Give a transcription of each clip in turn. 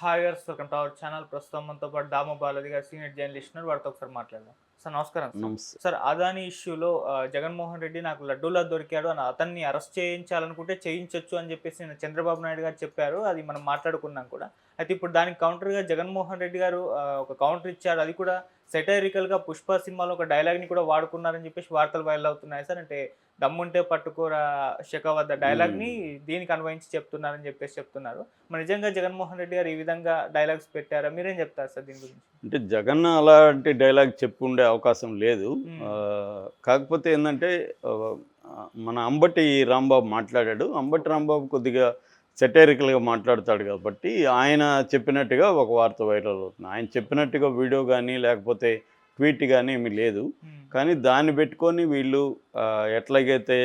Hi గారు welcome to our channel ప్రస్తుతం మనతో పాటు దామ బాలాజీ గారు సీనియర్ జర్నలిస్ట్ ఉన్నారు. వారితో ఒకసారి మాట్లాడదాం. సార్ నమస్కారం సార్. అదాని ఇష్యూలో జగన్మోహన్ రెడ్డి నాకు లడ్డూలా దొరికాడు అని అతన్ని అరెస్ట్ చేయించాలనుకుంటే చేయించొచ్చు అని చెప్పేసి నిన్న చంద్రబాబు నాయుడు గారు చెప్పారు. అది మనం మాట్లాడుకున్నాం కూడా. అయితే ఇప్పుడు దానికి కౌంటర్గా జగన్మోహన్ రెడ్డి గారు ఒక కౌంటర్ ఇచ్చారు. అది కూడా సెటైరికల్గా పుష్ప సినిమాలో ఒక డైలాగ్ని కూడా వాడుకున్నారని చెప్పేసి వార్తలు వైరల్ అవుతున్నాయి సార్. అంటే దమ్ముంటే పట్టుకోరా శకవద్ద డైలాగ్ని దీనికి అన్వయించి చెప్తున్నారని చెప్పేసి చెప్తున్నారు. మరి నిజంగా జగన్మోహన్ రెడ్డి గారు ఈ విధంగా డైలాగ్స్ పెట్టారా? మీరేం చెప్తారు సార్ దీని గురించి? అంటే జగన్ అలాంటి డైలాగ్ చెప్పు ఉండే అవకాశం లేదు. కాకపోతే ఏంటంటే మన అంబటి రాంబాబు మాట్లాడాడు. అంబటి రాంబాబు కొద్దిగా సెటైరికల్గా మాట్లాడతాడు కాబట్టి ఆయన చెప్పినట్టుగా ఒక వార్త వైరల్ అవుతుంది. ఆయన చెప్పినట్టుగా వీడియో కానీ లేకపోతే ట్వీట్ కానీ ఏమీ లేదు. కానీ దాన్ని పెట్టుకొని వీళ్ళు ఎట్లాగైతే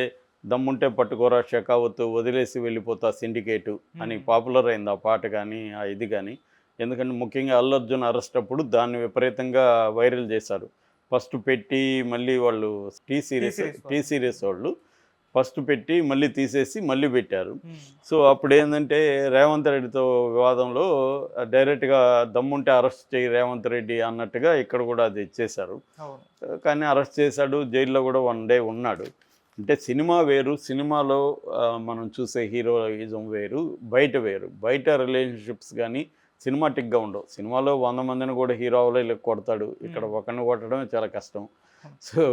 దమ్ముంటే పట్టుకోరా షెకావత్ వదిలేసి వెళ్ళిపోతా సిండికేటు అని. పాపులర్ అయింది ఆ పాట కానీ ఆ ఇది కానీ ఎందుకంటే ముఖ్యంగా అల్లు అర్జున్ అరెస్ట్ అప్పుడు దాన్ని విపరీతంగా వైరల్ చేశారు. ఫస్ట్ పెట్టి మళ్ళీ వాళ్ళు టీ సిరీస్ టీ సిరీస్ వాళ్ళు ఫస్ట్ పెట్టి మళ్ళీ తీసేసి మళ్ళీ పెట్టారు. సో అప్పుడు ఏంటంటే రేవంత్ రెడ్డితో వివాదంలో డైరెక్ట్గా దమ్ముంటే అరెస్ట్ చేయి రేవంత్ రెడ్డి అన్నట్టుగా ఇక్కడ కూడా అది ఇచ్చేశారు అవును. కానీ అరెస్ట్ చేశాడు జైల్లో కూడా వన్ డే ఉన్నాడు. అంటే సినిమా వేరు సినిమాలో మనం చూసే హీరోయిజం వేరు బయట వేరు. బయట రిలేషన్షిప్స్ కానీ సినిమాటిక్గా ఉండవు. సినిమాలో వంద మందిని కూడా హీరో అవలే కొడతాడు. ఇక్కడ. ఒకరిని కొట్టడమే చాలా కష్టం. సో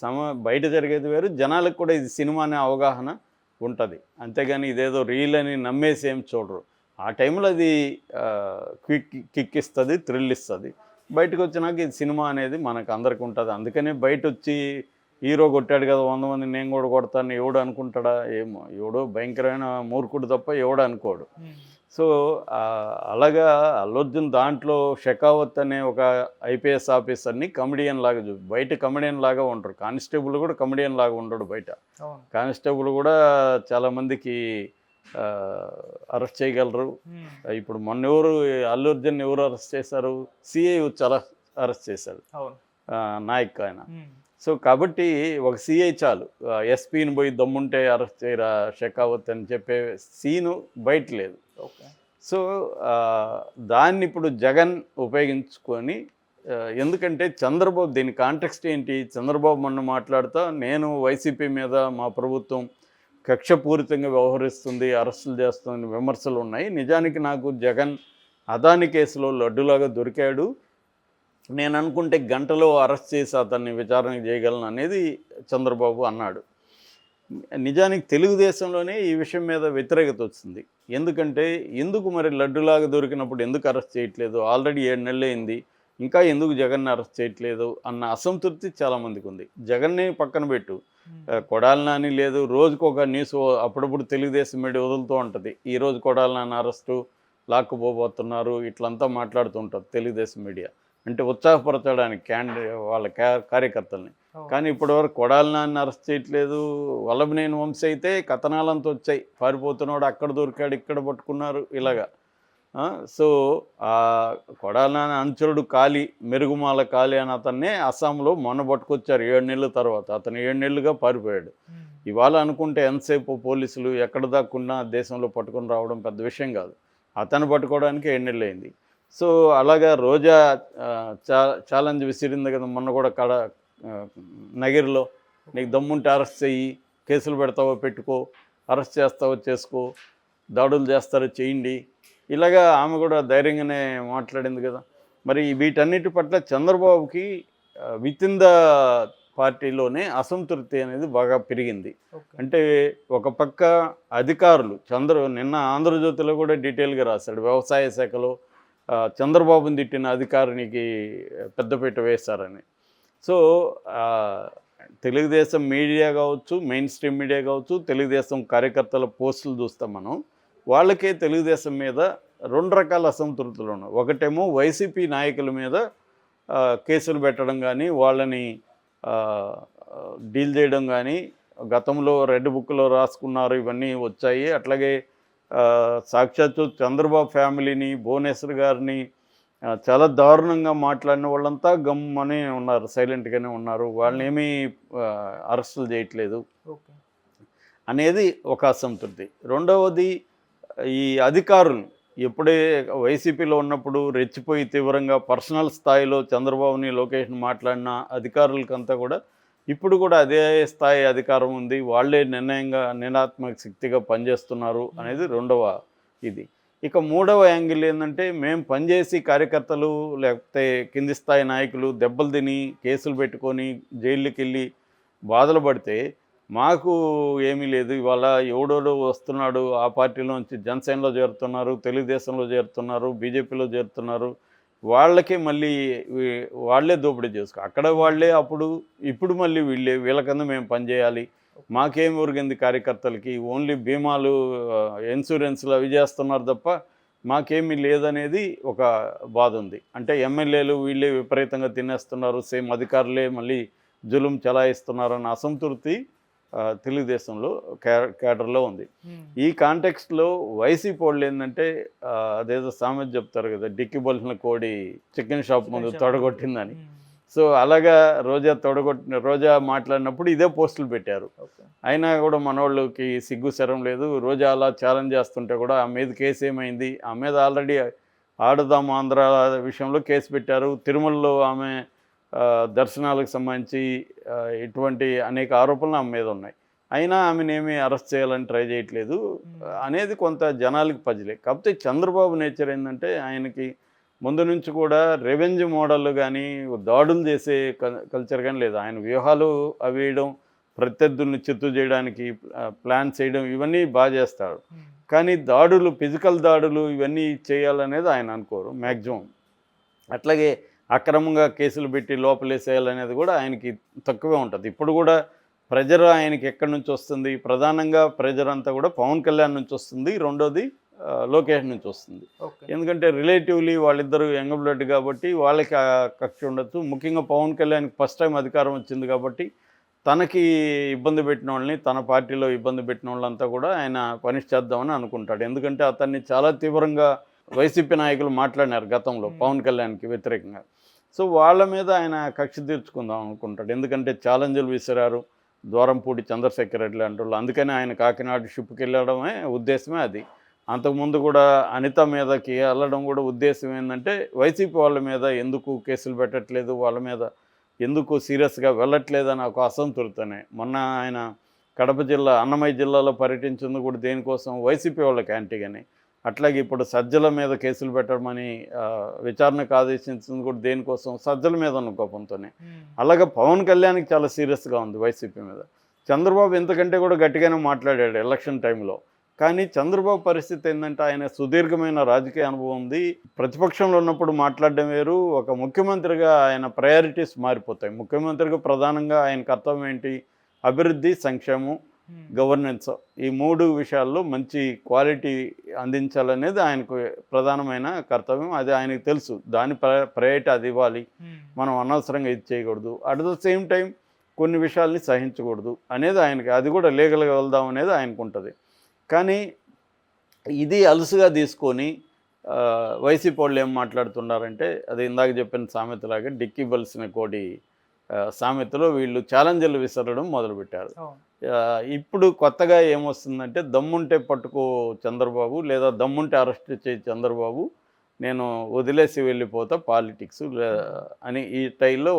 సమ బయట జరిగేది వేరు జనాలకు కూడా ఇది సినిమా అనే అవగాహన ఉంటుంది. అంతేగాని ఇదేదో రీల్ అని నమ్మేసి ఏం చూడరు. ఆ టైంలో అది క్విక్ కిక్ ఇస్తుంది థ్రిల్ ఇస్తుంది. బయటకు వచ్చినాక ఇది సినిమా అనేది మనకు అందరికి ఉంటుంది. అందుకనే బయట వచ్చి హీరో కొట్టాడు కదా వంద మంది నేను కూడా కొడతాను ఎవడు అనుకుంటాడా ఏమో. ఎవడో భయంకరమైన మూర్ఖుడు తప్ప ఎవడు అనుకోడు. సో అలాగా అల్లు అర్జున్ దాంట్లో షెకావత్ అనే ఒక ఐపీఎస్ ఆఫీసర్ని కమెడియన్ లాగా చూ బయట కమెడియన్ లాగా ఉంటారు కానిస్టేబుల్ కూడా కమెడియన్ లాగా ఉండడు బయట. కానిస్టేబుల్ కూడా చాలామందికి అరెస్ట్ చేయగలరు. ఇప్పుడు మొన్న ఎవరు అల్లు అర్జున్ ఎవరు అరెస్ట్ చేశారు? సిఐ చాలా అరెస్ట్ చేశారు నాయక్ ఆయన. సో కాబట్టి ఒక సిఐ చాలు. ఎస్పీని పోయి దమ్ముంటే అరెస్ట్ చేయరా షెకావత్ అని చెప్పే సీను బయట లేదు. సో దాన్ని ఇప్పుడు జగన్ ఉపయోగించుకొని ఎందుకంటే చంద్రబాబు దీని కాంటెక్స్ట్ ఏంటి? చంద్రబాబు మొన్న మాట్లాడుతా నేను వైసీపీ మీద మా ప్రభుత్వం కక్షపూరితంగా వ్యవహరిస్తుంది అరెస్టులు చేస్తుంది విమర్శలు ఉన్నాయి. నిజానికి నాకు జగన్ అదాని కేసులో లడ్డులాగా దొరికాడు. నేను అనుకుంటే గంటలో అరెస్ట్ చేసి అతన్ని విచారణ చేయగలను అనేది చంద్రబాబు అన్నాడు. నిజానికి తెలుగుదేశంలోనే ఈ విషయం మీద వ్యతిరేకత వచ్చింది. ఎందుకంటే ఎందుకు మరి లడ్డులాగా దొరికినప్పుడు ఎందుకు అరెస్ట్ చేయట్లేదు? ఆల్రెడీ ఏడు నెలలు అయింది ఇంకా ఎందుకు జగన్ని అరెస్ట్ చేయట్లేదు? అన్న అసంతృప్తి చాలామందికి ఉంది. జగన్ని పక్కన పెట్టు. ఆ, కొడాలి నాని లేదు. రోజుకు ఒక న్యూస్ అప్పుడప్పుడు తెలుగుదేశం మీడియా వదులుతూ ఉంటుంది. ఈ రోజు కొడాలి నాని అరెస్టు లాక్కుపోబోతున్నారు. ఇట్లంతా మాట్లాడుతుంటారు తెలుగుదేశం మీడియా. అంటే ఉత్సాహపరచడానికి క్యాండి వాళ్ళ క్యా- కార్యకర్తల్ని. కానీ ఇప్పటివరకు కొడాలి నాన్ని అరెస్ట్ చేయట్లేదు. వల్లభనేని వంశీ అయితే కథనాలంతా వచ్చాయి. పారిపోతున్నాడు అక్కడ దొరికాడు ఇక్కడ పట్టుకున్నారు ఇలాగా. సో ఆ కొడాలి నాని అంచురుడు కాళీ మెరుగుమాల కాళీ అని అతన్నే అస్సాంలో మొన్న పట్టుకొచ్చారు ఏడు నెలల తర్వాత. అతను ఏడు నెలలుగా పారిపోయాడు. ఇవాళ అనుకుంటే ఎంతసేపు పోలీసులు ఎక్కడ దాక్కున్నా దేశంలో పట్టుకొని రావడం పెద్ద విషయం కాదు. అతను పట్టుకోవడానికి ఏడు నెలలు అయింది. సో అలాగా రోజా ఛాలెంజ్ విసిరింది కదా మొన్న కూడా కడ నగిరిలో నీకు దమ్ముంటే అరెస్ట్ చెయ్యి కేసులు పెడతావో పెట్టుకో అరెస్ట్ చేస్తావో చేసుకో దాడులు చేస్తారో చేయండి. ఇలాగా ఆమె కూడా ధైర్యంగానే మాట్లాడింది కదా. మరి వీటన్నిటి పట్ల చంద్రబాబుకి విత్ ఇన్ ద పార్టీలోనే అసంతృప్తి అనేది బాగా పెరిగింది. అంటే ఒక పక్క అధికారులు చంద్ర నిన్న ఆంధ్రజ్యోతిలో కూడా డీటెయిల్గా రాశాడు. వ్యవసాయ శాఖలో చంద్రబాబుని తిట్టిన అధికారినికి పెద్దపీట వేశారని. సో తెలుగుదేశం మీడియా కావచ్చు మెయిన్ స్ట్రీమ్ మీడియా కావచ్చు తెలుగుదేశం కార్యకర్తల పోస్టులు చూస్తాం మనం. వాళ్ళకే తెలుగుదేశం మీద రెండు రకాల అసంతృప్తులు ఉన్నాయి. ఒకటేమో వైసీపీ నాయకుల మీద కేసులు పెట్టడం కానీ వాళ్ళని డీల్ చేయడం కానీ గతంలో రెడ్ బుక్లో రాసుకున్నారు ఇవన్నీ వచ్చాయి. అట్లాగే సాక్షాత్తు చంద్రబాబు ఫ్యామిలీని భువనేశ్వర్ గారిని చాలా దారుణంగా మాట్లాడిన వాళ్ళంతా గమ్మని ఉన్నారు సైలెంట్గానే ఉన్నారు. వాళ్ళని ఏమీ అరెస్టులు చేయట్లేదు. ఓకే. అనేది ఒక అసంతృప్తి. రెండవది ఈ అధికారులు ఎప్పుడే వైసీపీలో ఉన్నప్పుడు రెచ్చిపోయి తీవ్రంగా పర్సనల్ స్థాయిలో చంద్రబాబుని లోకేష్ని మాట్లాడిన అధికారులకంతా కూడా ఇప్పుడు కూడా అదే స్థాయి అధికారం ఉంది. వాళ్ళే నిర్ణయంగా నిర్ణయాత్మక శక్తిగా పనిచేస్తున్నారు అనేది రెండవ ఇది. ఇక మూడవ యాంగిల్ ఏంటంటే మేము పనిచేసి కార్యకర్తలు లేకపోతే కింది స్థాయి నాయకులు దెబ్బలు తిని కేసులు పెట్టుకొని జైళ్ళకి వెళ్ళి బాధలు పడితే మాకు ఏమీ లేదు. ఇవాళ ఎవడోడో వస్తున్నాడు ఆ పార్టీలోంచి జనసేనలో చేరుతున్నారు తెలుగుదేశంలో చేరుతున్నారు బీజేపీలో చేరుతున్నారు. వాళ్ళకే మళ్ళీ వాళ్ళే దోపిడీ చేసుకో అక్కడ వాళ్ళే అప్పుడు ఇప్పుడు మళ్ళీ వీళ్ళే వీళ్ళ కింద మేము పనిచేయాలి. మాకేం ఊరిగింది కార్యకర్తలకి? ఓన్లీ బీమాలు ఇన్సూరెన్స్లు అవి చేస్తున్నారు తప్ప మాకేమీ లేదనేది ఒక బాధ ఉంది అంటే ఎమ్మెల్యేలు వీళ్ళే విపరీతంగా తినేస్తున్నారు సేమ్ అధికారులే మళ్ళీ జులుం చలాయిస్తున్నారన్న అసంతృప్తి ఆ, తెలుగుదేశంలో కే కేడర్లో ఉంది. ఈ కాంటెక్స్ట్లో వైసీపీ వాళ్ళు ఏంటంటే అదేదో సామెత చెప్తారు కదా డిక్కి బలిసిన కోడి చికెన్ షాప్ ముందు తొడగొట్టిందని. సో అలాగా రోజా తొడగొట్టిన రోజా మాట్లాడినప్పుడు ఇదే పోస్టులు పెట్టారు. అయినా కూడా మనోళ్ళకి సిగ్గు శరం లేదు. రోజా అలా ఛాలెంజ్ చేస్తుంటే కూడా ఆ మీద కేసు ఏమైంది? ఆ మీద ఆల్రెడీ ఆడదాం ఆంధ్ర విషయంలో కేసు పెట్టారు. తిరుమలలో ఆమె దర్శనాలకు సంబంధించి ఇటువంటి అనేక ఆరోపణలు ఆమె మీద ఉన్నాయి. అయినా ఆమెను ఏమీ అరెస్ట్ చేయాలని ట్రై చేయట్లేదు. అనేది కొంత జనాలకి పజిలే. కాకపోతే చంద్రబాబు నేచర్ ఏంటంటే ఆయనకి ముందు నుంచి కూడా రెవెంజ్ మోడల్ కానీ దాడులు చేసే కల్- కల్చర్ కానీ లేదు. ఆయన వ్యూహాలు అవి వేయడం ప్రత్యర్థుల్ని చిత్తు చేయడానికి ప్లాన్ చేయడం ఇవన్నీ బాగా చేస్తాడు. కానీ దాడులు ఫిజికల్ దాడులు ఇవన్నీ చేయాలనేది ఆయన అనుకోరు మ్యాక్సిమం అట్లాగే అక్రమంగా కేసులు పెట్టి లోపలేసేయాలనేది కూడా ఆయనకి తక్కువే ఉంటుంది. ఇప్పుడు కూడా ప్రెజర్ ఆయనకి ఎక్కడి నుంచి వస్తుంది? ప్రధానంగా ప్రెజర్ అంతా కూడా పవన్ కళ్యాణ్ నుంచి వస్తుంది. రెండోది ఆ, లోకేష్ నుంచి వస్తుంది. ఎందుకంటే రిలేటివ్లీ వాళ్ళిద్దరు యంగ్ బ్లడ్ కాబట్టి వాళ్ళకి ఆ కక్ష ఉండొచ్చు. ముఖ్యంగా పవన్ కళ్యాణ్కి ఫస్ట్ టైం అధికారం వచ్చింది కాబట్టి తనకి ఇబ్బంది పెట్టిన వాళ్ళని తన పార్టీలో ఇబ్బంది పెట్టిన వాళ్ళంతా కూడా ఆయన పనిష్ చేద్దామని అనుకుంటాడు. ఎందుకంటే అతన్ని చాలా తీవ్రంగా వైసీపీ నాయకులు మాట్లాడినారు గతంలో పవన్ కళ్యాణ్కి వ్యతిరేకంగా. సో వాళ్ళ మీద ఆయన కక్ష తీర్చుకుందాం అనుకుంటాడు. ఎందుకంటే ఛాలెంజ్లు విసిరారు ద్వారంపూడి చంద్రశేఖర్ రెడ్డి లాంటి వాళ్ళు. అందుకని ఆయన కాకినాడ షిప్కి వెళ్ళడమే ఉద్దేశమే అది. అంతకుముందు కూడా అనిత మీదకి వెళ్ళడం కూడా ఉద్దేశం ఏంటంటే వైసీపీ వాళ్ళ మీద ఎందుకు కేసులు పెట్టట్లేదు వాళ్ళ మీద ఎందుకు సీరియస్గా వెళ్ళట్లేదు అని ఒక అసంతృప్తినే. మొన్న ఆయన కడప జిల్లా అన్నమయ్య జిల్లాలో పర్యటించింది కూడా దేనికోసం? వైసీపీ వాళ్ళకి యాంటీగానే అట్లాగే ఇప్పుడు సజ్జల మీద కేసులు పెట్టమని ఆ, విచారణకు ఆదేశించింది కూడా దేనికోసం? సజ్జల మీద ఉన్న కోపంతోనే. అలాగే పవన్ కళ్యాణ్కి చాలా సీరియస్గా ఉంది వైసీపీ మీద. చంద్రబాబు ఎంతకంటే కూడా గట్టిగానే మాట్లాడాడు ఎలక్షన్ టైంలో కానీ చంద్రబాబు పరిస్థితి ఏంటంటే ఆయన సుదీర్ఘమైన రాజకీయ అనుభవం ఉంది. ప్రతిపక్షంలో ఉన్నప్పుడు మాట్లాడడం వేరు. ఒక ముఖ్యమంత్రిగా ఆయన ప్రయారిటీస్ మారిపోతాయి. ముఖ్యమంత్రిగా ప్రధానంగా ఆయన కర్తవ్యం ఏంటి? అభివృద్ధి సంక్షేమం గవర్నెన్స్ ఈ మూడు విషయాల్లో మంచి క్వాలిటీ అందించాలనేది ఆయనకు ప్రధానమైన కర్తవ్యం. అది ఆయనకు తెలుసు. దాని ప్రయారిటీ అది ఇవ్వాలి. మనం అనవసరంగా ఇది చేయకూడదు. అట్ ద సేమ్ టైం కొన్ని విషయాల్ని సహించకూడదు అనేది ఆయనకి. అది కూడా లీగల్గా వెళ్దాం అనేది ఆయనకు ఉంటుంది. కానీ ఇది అలుసుగా తీసుకొని వైసీపీ వాళ్ళు ఏం మాట్లాడుతున్నారంటే అది ఇందాక చెప్పిన సామెతలాగా డిక్కీ బలిసిన కోడి సామెతలో వీళ్ళు ఛాలెంజ్లు విసరడం మొదలుపెట్టారు. ఇప్పుడు కొత్తగా ఏమొస్తుందంటే దమ్ముంటే పట్టుకో చంద్రబాబు లేదా దమ్ముంటే అరెస్ట్ చేయి చంద్రబాబు నేను వదిలేసి వెళ్ళిపోతా పాలిటిక్స్ అని ఈ స్టైల్లో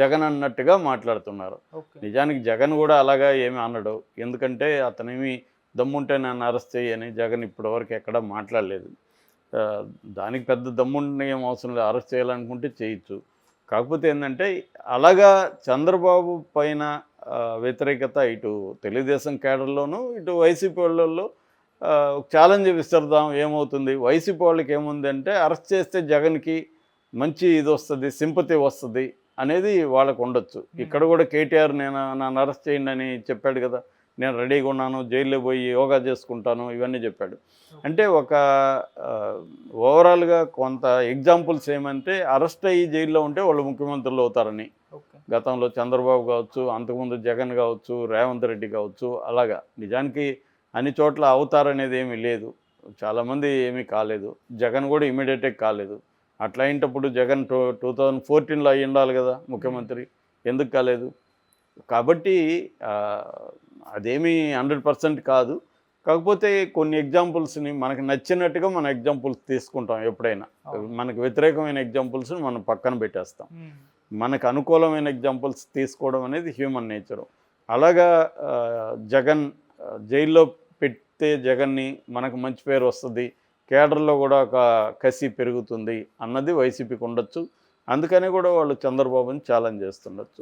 జగన్ అన్నట్టుగా మాట్లాడుతున్నారు. నిజానికి జగన్ కూడా అలాగా ఏమీ అనడు. ఎందుకంటే అతనేమి దమ్ముంటే నన్ను అరెస్ట్ చేయని జగన్ ఇప్పటివరకు ఎక్కడా మాట్లాడలేదు. దానికి పెద్ద దమ్ముంటే ఏం అవసరం లేదు. అరెస్ట్ చేయాలనుకుంటే చేయొచ్చు. కాకపోతే ఏంటంటే అలాగా చంద్రబాబు పైన వ్యతిరేకత ఇటు తెలుగుదేశం కేడర్లోనూ ఇటు వైసీపీ వాళ్ళల్లో ఛాలెంజ్ విస్తరుదాం ఏమవుతుంది? వైసీపీ వాళ్ళకి ఏముందంటే అరెస్ట్ చేస్తే జగన్కి మంచి ఇది వస్తుంది సింపతి వస్తుంది అనేది వాళ్ళకు ఉండొచ్చు. ఇక్కడ కూడా కేటీఆర్ నేను నన్ను అరెస్ట్ చేయండి అని చెప్పాడు కదా. నేను రెడీగా ఉన్నాను జైల్లో పోయి యోగా చేసుకుంటాను ఇవన్నీ చెప్పాడు. అంటే ఒక ఓవరాల్గా కొంత ఎగ్జాంపుల్స్ ఏమంటే అరెస్ట్ అయ్యి జైల్లో ఉంటే వాళ్ళు ముఖ్యమంత్రులు అవుతారని. గతంలో చంద్రబాబు కావచ్చు అంతకుముందు జగన్ కావచ్చు రేవంత్ రెడ్డి కావచ్చు అలాగా. నిజానికి అన్ని చోట్ల అవుతారనేది ఏమీ లేదు. చాలామంది ఏమీ కాలేదు. జగన్ కూడా ఇమీడియట్గా కాలేదు. అట్లా అయినప్పుడు జగన్ టూ టూ థౌజండ్ ఫోర్టీన్లో అయ్యి ఉండాలి కదా ముఖ్యమంత్రి. ఎందుకు కాలేదు? కాబట్టి అదేమీ హండ్రెడ్ పర్సెంట్ కాదు. కాకపోతే కొన్ని ఎగ్జాంపుల్స్ని మనకు నచ్చినట్టుగా మన ఎగ్జాంపుల్స్ తీసుకుంటాం ఎప్పుడైనా. మనకు వ్యతిరేకమైన ఎగ్జాంపుల్స్ని మనం పక్కన పెట్టేస్తాం. మనకు అనుకూలమైన ఎగ్జాంపుల్స్ తీసుకోవడం అనేది హ్యూమన్ నేచరు. అలాగా జగన్ జైల్లో పెడితే జగన్ని మనకు మంచి పేరు వస్తుంది. కేడర్లో కూడా ఒక కసి పెరుగుతుంది అన్నది వైసీపీకి ఉండొచ్చు. అందుకని కూడా వాళ్ళు చంద్రబాబుని ఛాలెంజ్ చేస్తుండొచ్చు.